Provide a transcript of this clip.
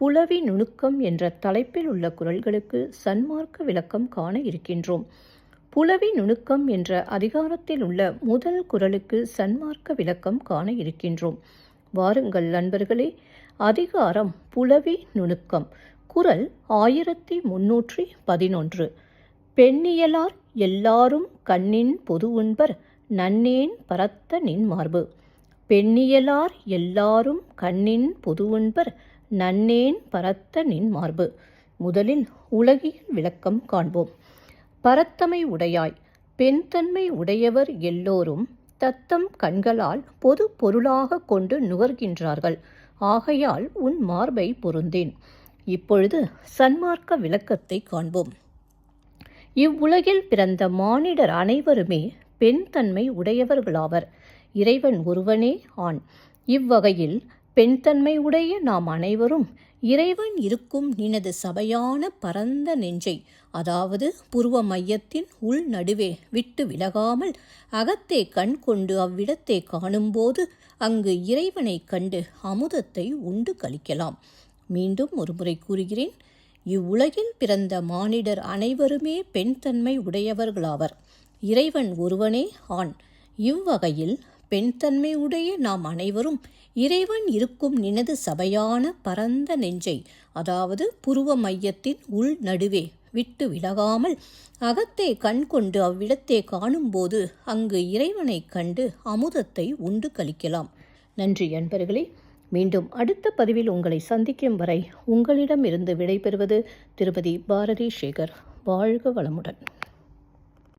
புலவி நுணுக்கம் என்ற தலைப்பில் உள்ள குரல்களுக்கு சன்மார்க்க விளக்கம் காண இருக்கின்றோம். புலவி நுணுக்கம் என்ற அதிகாரத்தில் உள்ள முதல் குரலுக்கு சன்மார்க்க விளக்கம் காண இருக்கின்றோம். வாருங்கள் நண்பர்களே அதிகாரம் புலவி நுணுக்கம். குரல் ஆயிரத்தி முன்னூற்றி பதினொன்று. பெண்ணியலார் எல்லாரும் கண்ணின் பொது உண்பர் நன்னேன் பரத்த நின் மார்பு. பெண்ணியலார் எல்லாரும் கண்ணின் பொது உண்பர் நன்னேன் பரத்த நின் மார்பு. முதலில் உலகியல் விளக்கம் காண்போம். பரத்தமை உடையாய் பெண்தன்மை உடையவர் எல்லோரும் தத்தம் கண்களால் பொது பொருளாக கொண்டு நுகர்கின்றார்கள். ஆகையால் உன் மார்பை பொருந்தேன். இப்பொழுது சன்மார்க்க விளக்கத்தை காண்போம். இவ்வுலகில் பிறந்த மானிடர் அனைவருமே பெண் தன்மை உடையவர்களாவர். இறைவன் ஒருவனே ஆண். இவ்வகையில் பெண்தன்மை உடைய நாம் அனைவரும் இறைவன் இருக்கும் நினது சபையான பரந்த நெஞ்சை அதாவது புருவ மையத்தின் உள் நடுவே விட்டு விலகாமல் அகத்தே கண் கொண்டு அவ்விடத்தை காணும்போது அங்கு இறைவனை கண்டு அமுதத்தை உண்டு கழிக்கலாம். மீண்டும் ஒருமுறை கூறுகிறேன் இவ்வுலகில் பிறந்த மானிடர் அனைவருமே பெண்தன்மை உடையவர்களாவர். இறைவன் ஒருவனே ஆண். இவ்வகையில் பெண் தன்மை உடைய நாம் அனைவரும் இறைவன் இருக்கும் நினது சபையான பரந்த நெஞ்சை அதாவது புருவ மையத்தின் உள் நடுவே விட்டு விலகாமல் அகத்தை கண் கொண்டு அவ்விடத்தே காணும்போது அங்கு இறைவனைக் கண்டு அமுதத்தை உண்டு கழிக்கலாம். நன்றி அன்பர்களே. மீண்டும் அடுத்த பதிவில் உங்களை சந்திக்கும் வரை உங்களிடமிருந்து விடைபெறுவது திருபதி பாரதி சேகர். வாழ்க வளமுடன்.